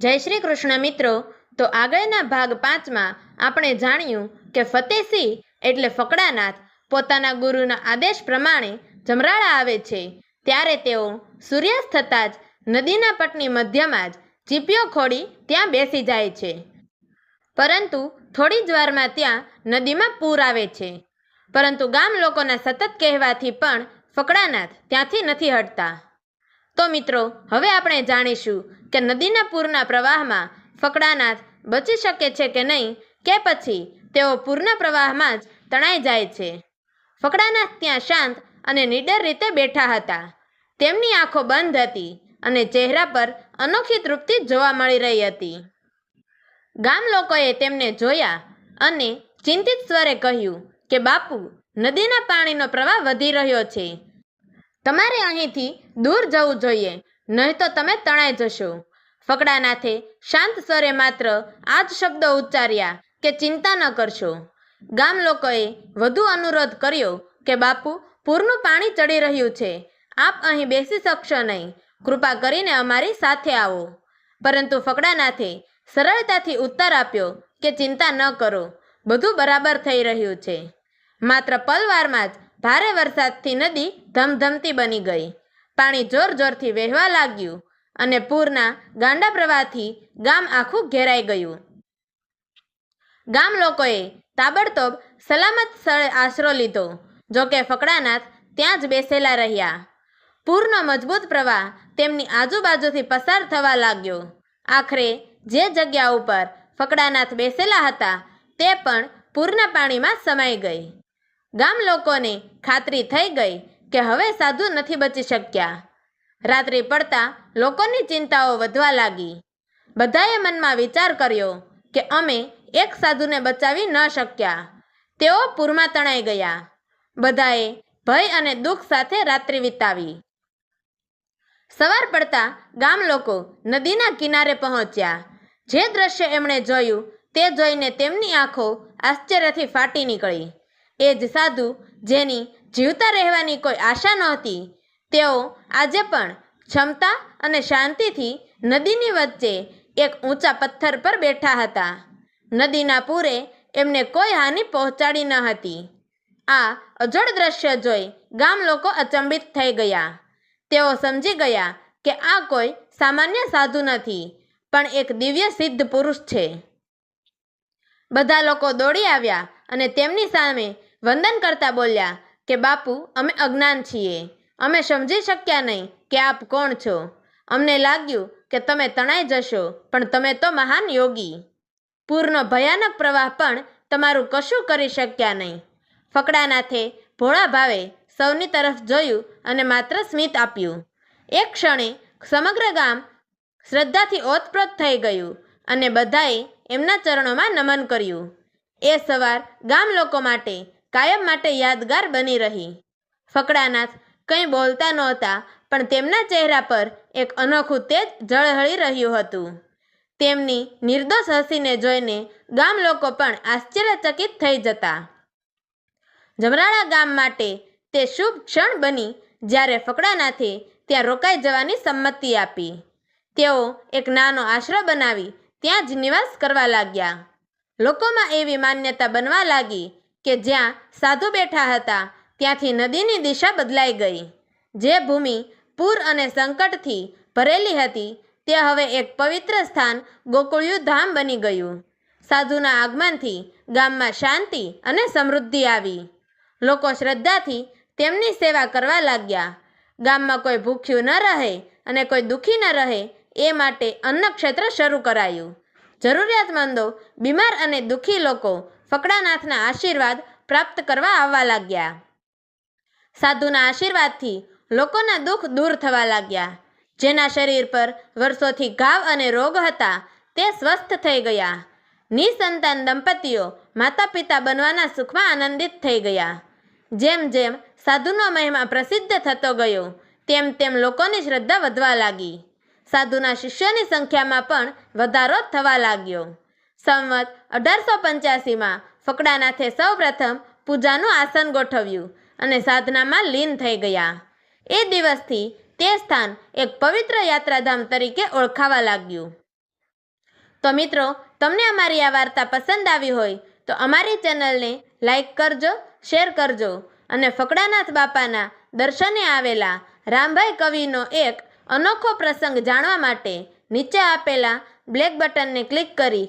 જય શ્રી કૃષ્ણ મિત્રો. તો આગળના ભાગ પાંચમાં આપણે જાણ્યું કે ફતેસિંહ એટલે ફકડાનાથ પોતાના ગુરુના આદેશ પ્રમાણે જમરાળા આવે છે. ત્યારે તેઓ સૂર્યાસ્ત થતાં જ નદીના પટની મધ્યમાં જ ચીપિયો ખોડી ત્યાં બેસી જાય છે. પરંતુ થોડી જ વારમાં ત્યાં નદીમાં પૂર આવે છે. પરંતુ ગામ લોકોના સતત કહેવાથી પણ ફકડાનાથ ત્યાંથી નથી હટતા. તો મિત્રો, હવે આપણે જાણીશું કે નદીના પૂરના પ્રવાહમાં ફકડાનાથ બચી શકે છે કે નહીં કે પછી તેઓ પૂરના પ્રવાહમાં જ તણાઈ જાય છે? ફકડાનાથ ત્યાં શાંત અને નીડર રીતે બેઠા હતા. તેમની આંખો બંધ હતી અને ચહેરા પર અનોખી તૃપ્તિ જોવા મળી રહી હતી. ગામ લોકોએ તેમને જોયા અને ચિંતિત સ્વરે કહ્યું કે, બાપુ, નદીના પાણીનો પ્રવાહ વધી રહ્યો છે. તમારે અહીંથી દૂર જવું જોઈએ. નહીં તો તમે તણાઈ જશો. ફકડાનાથે શાંત સ્વરે માત્ર આ જ શબ્દો ઉચ્ચાર્યા કે ચિંતા ન કરશો. ગામ લોકોએ વધુ અનુરોધ કર્યો કે, બાપુ, પૂરનું પાણી ચડી રહ્યું છે. આપ અહીં બેસી શકશો નહીં. કૃપા કરીને અમારી સાથે આવો. પરંતુ ફકડાનાથે સરળતાથી ઉત્તર આપ્યો કે, ચિંતા ન કરો. બધું બરાબર થઈ રહ્યું છે. માત્ર પલવારમાં જ ભારે વરસાદથી નદી ધમધમતી બની ગઈ. પાણી જોર જોરથી વહેવા લાગ્યું અને પૂરના ગાંડા પ્રવાહથી ગામ આખું ઘેરાઈ ગયું. ગામ લોકોએ તાબડતોબ સલામત સ્થળે આશરો લીધો જોકે ફકડાનાથ ત્યાં જ બેસેલા રહ્યા. પૂરનો મજબૂત પ્રવાહ તેમની આજુબાજુથી પસાર થવા લાગ્યો. આખરે જે જગ્યા ઉપર ફકડાનાથ બેસેલા હતા, તે પણ પૂરના પાણીમાં સમાઈ ગઈ. ગામ લોકોને ખાતરી થઈ ગઈ કે હવે સાધુ નથી બચી શક્યા. રાત્રિ પડતા લોકોની ચિંતાઓ વધવા લાગી. બધાએ મનમાં વિચાર કર્યો કે અમે એક સાધુને બચાવી ન શક્યા. તેઓ પૂરમાં તણાઈ ગયા. બધાએ ભય અને દુઃખ સાથે રાત્રિ વિતાવી. સવાર પડતા ગામ લોકો નદીના કિનારે પહોંચ્યા. જે દ્રશ્ય એમણે જોયું તે જોઈને તેમની આંખો આશ્ચર્યથી ફાટી નીકળી. એ જ સાધુ જેની જીવતા રહેવાની કોઈ આશા નહોતી. તેઓ આજે પણ ક્ષમતા અને શાંતિથી નદીની વચ્ચે એક ઊંચા પથ્થર પર બેઠા હતા. નદીના પૂરે એમને કોઈ હાનિ પહોંચાડી ન હતી. આ અજોડ દ્રશ્ય જોઈ ગામ લોકો અચંબિત થઈ ગયા. તેઓ સમજી ગયા કે આ કોઈ સામાન્ય સાધુ નથી, પણ એક દિવ્ય સિદ્ધ પુરુષ છે. બધા લોકો દોડી આવ્યા અને તેમની સામે વંદન કરતા બોલ્યા કે બાપુ, અમે અજ્ઞાન છીએ. અમે સમજી શક્યા નહીં કે આપ કોણ છો. અમને લાગ્યું કે તમે તણાઈ જશો, પણ તમે તો મહાન યોગી. પૂરનો ભયાનક પ્રવાહ પણ તમારું કશું કરી શક્યા નહીં. ફકડાનાથે ભોળા ભાવે સૌની તરફ જોયું અને માત્ર સ્મિત આપ્યું. એક ક્ષણે સમગ્ર ગામ શ્રદ્ધાથી ઓતપ્રોત થઈ ગયું અને બધાએ એમના ચરણોમાં નમન કર્યું. એ સવાર ગામ લોકો માટે કાયમ માટે યાદગાર બની રહી. ફકડાનાથ કંઈ બોલતા નહોતા, પણ તેમના ચહેરા પર એક અનોખું તેજ ઝળહળી રહ્યું હતું. તેમની નિર્દોષ હસીને જોઈને ગામ લોકો પણ આશ્ચર્યચકિત થઈ જતા. જમરાળા ગામ માટે તે શુભ ક્ષણ બની જ્યારે ફકડાનાથે ત્યાં રોકાઈ જવાની સંમતિ આપી. તેઓ એક નાનો આશરો બનાવી ત્યાં જ નિવાસ કરવા લાગ્યા. લોકોમાં એવી માન્યતા બનવા લાગી કે જ્યાં સાધુ બેઠા હતા, ત્યાંથી નદીની દિશા બદલાઈ ગઈ. જે ભૂમિ પૂર અને સંકટથી ભરેલી હતી, તે હવે એક પવિત્ર સ્થાન ગોકુળિયું ધામ બની ગયું. સાધુના આગમનથી ગામમાં શાંતિ અને સમૃદ્ધિ આવી. લોકો શ્રદ્ધાથી તેમની સેવા કરવા લાગ્યા. ગામમાં કોઈ ભૂખ્યું ન રહે અને કોઈ દુઃખી ન રહે, એ માટે અન્ન ક્ષેત્ર શરૂ કરાયું. જરૂરિયાતમંદો, બીમાર અને દુઃખી લોકો ફકડાનાથના આશીર્વાદ પ્રાપ્ત કરવા આવવા લાગ્યા. સાધુના આશીર્વાદથી લોકોના દુઃખ દૂર થવા લાગ્યા. જેના શરીર પર વર્ષોથી ઘાવ અને રોગ હતા, તે સ્વસ્થ થઈ ગયા. નિસંતાન દંપતીઓ માતા પિતા બનવાના સુખમાં આનંદિત થઈ ગયા. જેમ જેમ સાધુનો મહિમા પ્રસિદ્ધ થતો ગયો, તેમ તેમ લોકોની શ્રદ્ધા વધવા લાગી. સાધુના શિષ્યોની સંખ્યામાં પણ વધારો થવા લાગ્યો. સંવત અઢારસો પંચ્યાસીમાં ફકડાનાથે સૌપ્રથમ પૂજાનું આસન ગોઠવ્યું અને સાધનામાં લીન થઈ ગયા. એ દિવસથી તે સ્થાન એક પવિત્ર યાત્રાધામ તરીકે ઓળખાવા લાગ્યું. તો મિત્રો, તમને અમારી આ વાર્તા પસંદ આવી હોય તો અમારી ચેનલને લાઈક કરજો, શેર કરજો અને ફકડાનાથ બાપાના દર્શને આવેલા રામભાઈ કવિનો એક અનોખો પ્રસંગ જાણવા માટે નીચે આપેલા બ્લેક બટનને ક્લિક કરી